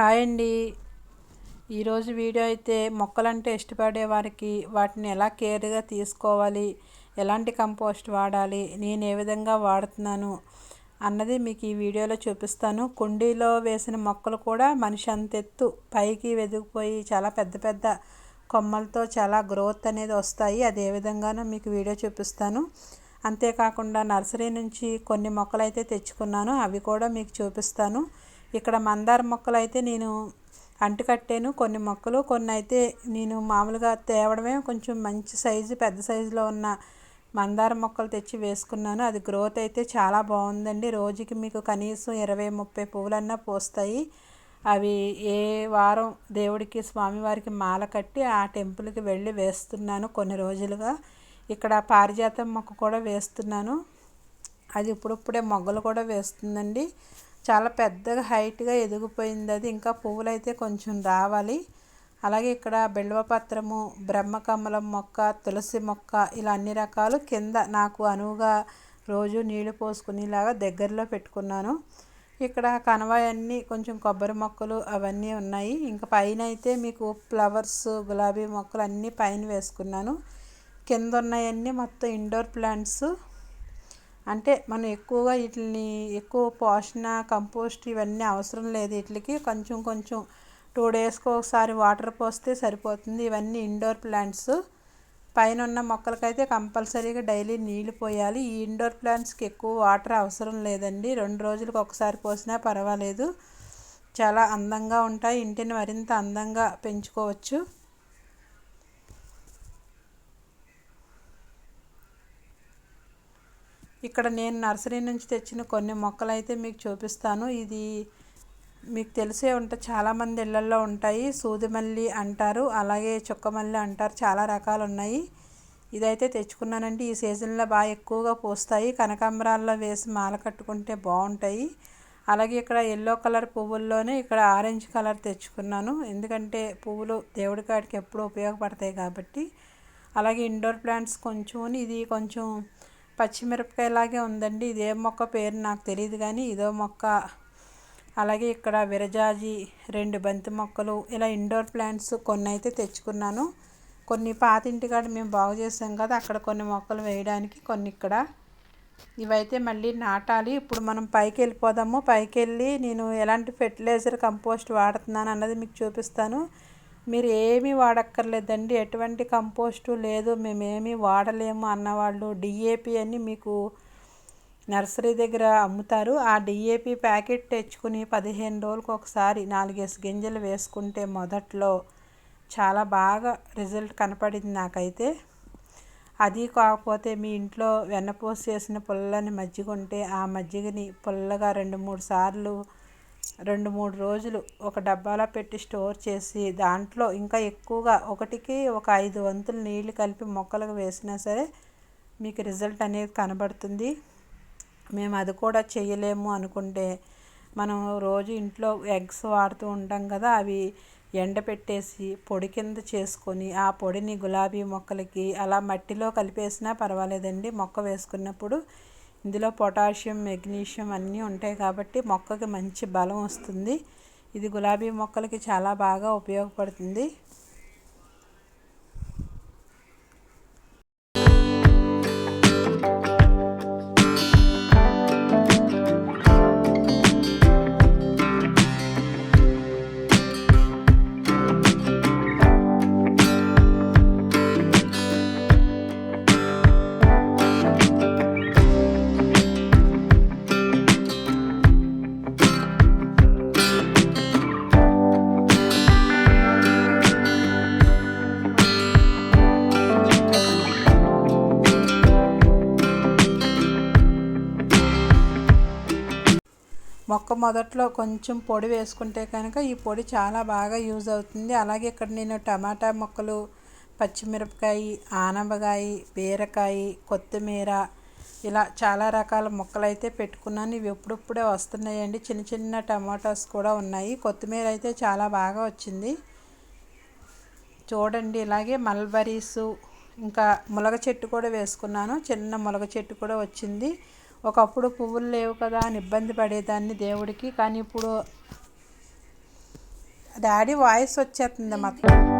Hi అండి. ఈరోజు video అయితే మొక్కలంటే ఇష్టపడే వారికి వాటిని ఎలా కేర్గా తీసుకోవాలి ఎలాంటి కంపోస్ట్ వాడాలి నేను ఏ విధంగా వాడుతున్నాను అన్నది మీకు ఈ వీడియోలో చూపిస్తాను. కుండీలో వేసిన మొక్కలు కూడా మనిషి అంతెత్తు పైకి వెదిగిపోయి చాలా పెద్ద పెద్ద కొమ్మలతో చాలా గ్రోత్ అనేది వస్తాయి. అది ఏ విధంగానో మీకు వీడియో చూపిస్తాను. అంతేకాకుండా నర్సరీ నుంచి కొన్ని మొక్కలు అయితే తెచ్చుకున్నాను అవి కూడా మీకు చూపిస్తాను. ఇక్కడ మందార మొక్కలు అయితే నేను అంటు కట్టాను. కొన్ని మొక్కలు కొన్ని అయితే నేను మామూలుగా తేవడమే. కొంచెం మంచి సైజు పెద్ద సైజులో ఉన్న మందార మొక్కలు తెచ్చి వేసుకున్నాను. అది గ్రోత్ అయితే చాలా బాగుందండి. రోజుకి మీకు కనీసం ఇరవై ముప్పై పువ్వులన్నా పోస్తాయి. అవి ఏ వారం దేవుడికి స్వామివారికి మాల కట్టి ఆ టెంపుల్కి వెళ్ళి వేస్తున్నాను కొన్ని రోజులుగా. ఇక్కడ పారిజాతం మొక్క కూడా వేస్తున్నాను. అది ఇప్పుడిప్పుడే మొగ్గలు కూడా వేస్తుందండి. చాలా పెద్దగా హైట్గా ఎదిగిపోయింది అది. ఇంకా పువ్వులు అయితే కొంచెం రావాలి. అలాగే ఇక్కడ బిల్వపత్రము బ్రహ్మకమలం మొక్క తులసి మొక్క ఇలా అన్ని రకాలు కింద నాకు అనువుగా రోజు నీళ్ళు పోసుకునేలాగా దగ్గరలో పెట్టుకున్నాను. ఇక్కడ కనవాయన్నీ కొంచెం కొబ్బరి మొక్కలు అవన్నీ ఉన్నాయి. ఇంకా పైన అయితే మీకు ఫ్లవర్స్ గులాబీ మొక్కలు అన్నీ పైన వేసుకున్నాను. కింద ఉన్నాయన్నీ మొత్తం ఇండోర్ ప్లాంట్స్ అంటే మనం ఎక్కువగా వీటిని ఎక్కువ పోషణ కంపోస్ట్ ఇవన్నీ అవసరం లేదు వీటికి. కొంచెం కొంచెం టూ డేస్కి ఒకసారి వాటర్ పోస్తే సరిపోతుంది. ఇవన్నీ ఇండోర్ ప్లాంట్స్. పైన ఉన్న మొక్కలకైతే కంపల్సరీగా డైలీ నీళ్ళు పోయాలి. ఈ ఇండోర్ ప్లాంట్స్కి ఎక్కువ వాటర్ అవసరం లేదండి. రెండు రోజులకు ఒకసారి పోసినా పర్వాలేదు. చాలా అందంగా ఉంటాయి. ఇంటిని మరింత అందంగా పెంచుకోవచ్చు. ఇక్కడ నేను నర్సరీ నుంచి తెచ్చిన కొన్ని మొక్కలు అయితే మీకు చూపిస్తాను. ఇది మీకు తెలిసే ఉంటే చాలామంది ఇళ్ళల్లో ఉంటాయి. సూదిమల్లి అంటారు అలాగే చుక్కమల్లి అంటారు. చాలా రకాలు ఉన్నాయి. ఇదైతే తెచ్చుకున్నానండి. ఈ సీజన్లో బాగా ఎక్కువగా పూస్తాయి. కనకాంబరాల్లో వేసి మాల కట్టుకుంటే బాగుంటాయి. అలాగే ఇక్కడ ఎల్లో కలర్ పువ్వుల్లోనే ఇక్కడ ఆరెంజ్ కలర్ తెచ్చుకున్నాను. ఎందుకంటే పువ్వులు దేవుడి కాడికి ఎప్పుడూ ఉపయోగపడతాయి కాబట్టి. అలాగే ఇండోర్ ప్లాంట్స్ కొంచెం ఇది కొంచెం పచ్చిమిరపకాయలాగే ఉందండి. ఇదే మొక్క పేరు నాకు తెలియదు కానీ ఇదో మొక్క. అలాగే ఇక్కడ విరజాజి రెండు బంతి మొక్కలు ఇలా ఇండోర్ ప్లాంట్స్ కొన్ని అయితే తెచ్చుకున్నాను. కొన్ని పాత ఇంటికాడ మేము బాగు చేసాం కదా అక్కడ కొన్ని మొక్కలు వేయడానికి కొన్ని ఇక్కడ. ఇవైతే మళ్ళీ నాటాలి. ఇప్పుడు మనం పైకి వెళ్ళిపోదాము. పైకి వెళ్ళి నేను ఎలాంటి ఫెర్టిలైజర్ కంపోస్ట్ వాడుతున్నాను అన్నది మీకు చూపిస్తాను. మీరు ఏమీ వాడక్కర్లేదండి. ఎటువంటి కంపోస్టు లేదు. మేమేమీ వాడలేము అన్నవాళ్ళు. డిఏపి అని మీకు నర్సరీ దగ్గర అమ్ముతారు. ఆ డిఏపి ప్యాకెట్ తెచ్చుకుని పదిహేను రోజులకు ఒకసారి నాలుగేసి గింజలు వేసుకుంటే మొదట్లో చాలా బాగా రిజల్ట్ కనపడింది నాకైతే. అది కాకపోతే మీ ఇంట్లో వెన్నపోసి చేసిన పుల్లని మజ్జిగ ఉంటే ఆ మజ్జిగని పుల్లగా రెండు మూడు సార్లు రెండు మూడు రోజులు ఒక డబ్బాలో పెట్టి స్టోర్ చేసి దాంట్లో ఇంకా ఎక్కువగా ఒకటికి ఒక ఐదు వంతులు నీళ్ళు కలిపి మొక్కలకు వేసినా సరే మీకు రిజల్ట్ అనేది కనబడుతుంది. మేము అది కూడా చేయలేము అనుకుంటే మనం రోజు ఇంట్లో ఎగ్స్ వాడుతూ ఉంటాం కదా అవి ఎండపెట్టేసి పొడి కింద చేసుకొని ఆ పొడిని గులాబీ మొక్కలకి అలా మట్టిలో కలిపేసినా పర్వాలేదండి. మొక్క వేసుకున్నప్పుడు ఇందులో పొటాషియం మెగ్నీషియం అన్నీ ఉంటాయి కాబట్టి మొక్కకి మంచి బలం వస్తుంది. ఇది గులాబీ మొక్కలకి చాలా బాగా ఉపయోగపడుతుంది. మొక్క మొదట్లో కొంచెం పొడి వేసుకుంటే కనుక ఈ పొడి చాలా బాగా యూజ్ అవుతుంది. అలాగే ఇక్కడ నేను టమాటా మొక్కలు పచ్చిమిరపకాయ ఆనబకాయ బీరకాయ కొత్తిమీర ఇలా చాలా రకాల మొక్కలు అయితే పెట్టుకున్నాను. ఇవి ఎప్పుడప్పుడే వస్తున్నాయండి. చిన్న చిన్న టమాటాస్ కూడా ఉన్నాయి. కొత్తిమీర అయితే చాలా బాగా వచ్చింది. చూడండి ఇలాగే మల్బరీసు ఇంకా ములగ చెట్టు కూడా వేసుకున్నాను. చిన్న ములగ చెట్టు కూడా వచ్చింది. ఒకప్పుడు పువ్వులు లేవు కదా అని ఇబ్బంది పడేదాన్ని దేవుడికి. కానీ ఇప్పుడు డాడీ వాయిస్ వచ్చేస్తుంది మాత్రం